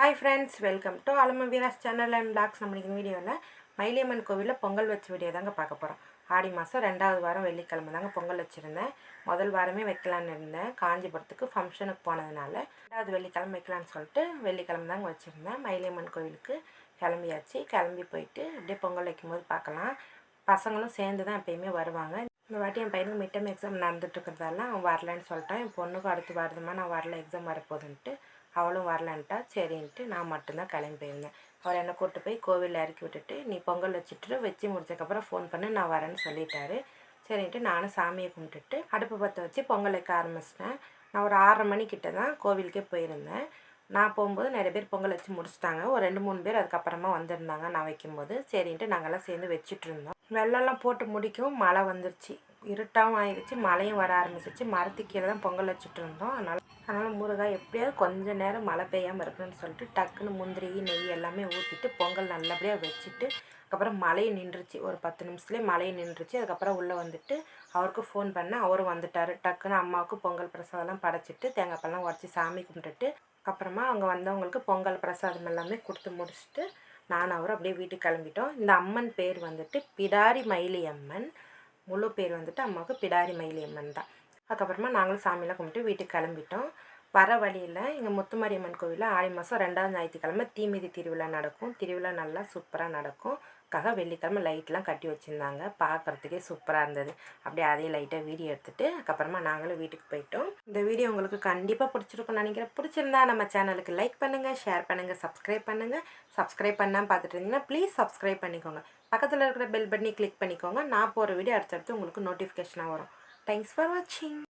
Hi friends welcome to அலம வீராஸ் channel and blogs நம்ம இன்னைக்கு வீடியோவில் மயிலியம்மன் கோவிலில் பொங்கல் வச்ச வீடியோ தாங்க பார்க்க போகிறோம் ஆடி மாதம் ரெண்டாவது வாரம் வெள்ளிக்கிழமை தாங்க பொங்கல் வச்சுருந்தேன். முதல் வாரமே வைக்கலான்னு இருந்தேன். காஞ்சிபுரத்துக்கு ஃபங்க்ஷனுக்கு போனதுனால ரெண்டாவது வெள்ளிக்கிழமை வைக்கலான்னு சொல்லிட்டு வெள்ளிக்கிழமை தாங்க வச்சுருந்தேன். மயிலியம்மன் கோவிலுக்கு கிளம்பியாச்சு. கிளம்பி போயிட்டு அப்படியே பொங்கல் வைக்கும்போது பார்க்கலாம். பசங்களும் சேர்ந்து தான் எப்பயுமே வருவாங்க. இந்த வாட்டி என் பையனுக்கு மிட்டம் எக்ஸாம் நடந்துட்டு இருக்கிறதால அவன் வரலன்னு சொல்லிட்டான். என் பொண்ணுக்கும் அடுத்து வருதுமா நான் வரல எக்ஸாம் வரப்போகுதுன்ட்டு அவளும் வரலன்ட்டா. சரின்ட்டு நான் மட்டும்தான் கிளம்பி போயிருந்தேன். அவர் என்னை கூப்பிட்டு போய் கோவிலில் இறக்கி விட்டுட்டு நீ பொங்கல் வச்சுட்டு வச்சு முடிச்சதுக்கப்புறம் ஃபோன் பண்ணி நான் வரேன்னு சொல்லிட்டாரு. சரின்ட்டு நானும் சாமியை கும்பிட்டுட்டு அடுப்பு பற்ற வச்சு பொங்கல் வைக்க ஆரம்பிச்சிட்டேன். நான் ஒரு ஆறரை மணிக்கிட்ட தான் கோவிலுக்கே போயிருந்தேன். நான் போகும்போது நிறைய பேர் பொங்கல் வச்சு முடிச்சிட்டாங்க. ஒரு ரெண்டு மூணு பேர் அதுக்கப்புறமா வந்திருந்தாங்க நான் வைக்கும்போது. சரின்ட்டு நாங்கள்லாம் சேர்ந்து வச்சுட்டு இருந்தோம். வெள்ளம்லாம் போட்டு முடிக்கவும் மழை வந்துருச்சு. இருட்டாகவும் ஆயிடுச்சு. மழையும் வர ஆரம்பிச்சிச்சு மரத்துக்கு கீழே தான் பொங்கல் வச்சுட்டு இருந்தோம். அதனால் அதனால் முருகாய் எப்படியாவது கொஞ்ச நேரம் மழை பெய்யாமல் இருக்கணும்னு சொல்லிட்டு டக்குன்னு முந்திரி நெய் எல்லாமே ஊற்றிட்டு பொங்கல் நல்லபடியாக வச்சுட்டு அதுக்கப்புறம் மழையை நின்றுச்சு. ஒரு பத்து நிமிஷத்துலேயே மழையை நின்றுச்சு. அதுக்கப்புறம் உள்ளே வந்துட்டு அவருக்கு ஃபோன் பண்ணேன் அவரும் வந்துட்டார். டக்குன்னு அம்மாவுக்கு பொங்கல் பிரசாதம்லாம் படைச்சிட்டு தேங்காய் பழம் உடச்சி சாமி கும்பிட்டுட்டு அப்புறமா அவங்க வந்தவங்களுக்கு பொங்கல் பிரசாதம் எல்லாமே கொடுத்து முடிச்சுட்டு நான் அவர் அப்படியே வீட்டுக்கு கிளம்பிட்டோம். இந்த அம்மன் பேர் வந்துட்டு பிடாரி மயிலி அம்மன் முழு பேர் வந்துட்டு அம்மாவுக்கு பிடாரி மயிலி அம்மன் தான். அதுக்கப்புறமா நாங்களும் சாமியெல்லாம் கும்பிட்டு வீட்டுக்கு கிளம்பிட்டோம். வர வழியில் எங்கள் முத்துமாரியம்மன் கோவிலில் ஆடி மாதம் ரெண்டாவது ஞாயிற்றுக்கிழமை தீமிதி திருவிழா நடக்கும். திருவிழா நல்லா சூப்பராக நடக்கும். காக வெள்ளிக்கிழமை லைட்லாம் கட்டி வச்சுருந்தாங்க. பார்க்குறதுக்கே சூப்பராக இருந்தது. அப்படியே அதே லைட்டாக வீடியோ எடுத்துகிட்டு அதுக்கப்புறமா நாங்களும் வீட்டுக்கு போயிட்டோம். இந்த வீடியோ உங்களுக்கு கண்டிப்பாக பிடிச்சிருக்கும்னு நினைக்கிறேன். பிடிச்சிருந்தா நம்ம சேனலுக்கு லைக் பண்ணுங்கள் ஷேர் பண்ணுங்கள் சப்ஸ்கிரைப் பண்ணுங்கள் சப்ஸ்கிரைப் பண்ணாமல் பார்த்துட்டு இருந்தீங்கன்னா ப்ளீஸ் சப்ஸ்கிரைப் பண்ணிக்கோங்க. பக்கத்தில் இருக்கிற பெல் பட்டனி கிளிக் பண்ணிக்கோங்க. நான் போகிற வீடியோ அடுத்தடுத்து உங்களுக்கு நோட்டிஃபிகேஷனாக வரும். தேங்க்ஸ் ஃபார் வாட்சிங்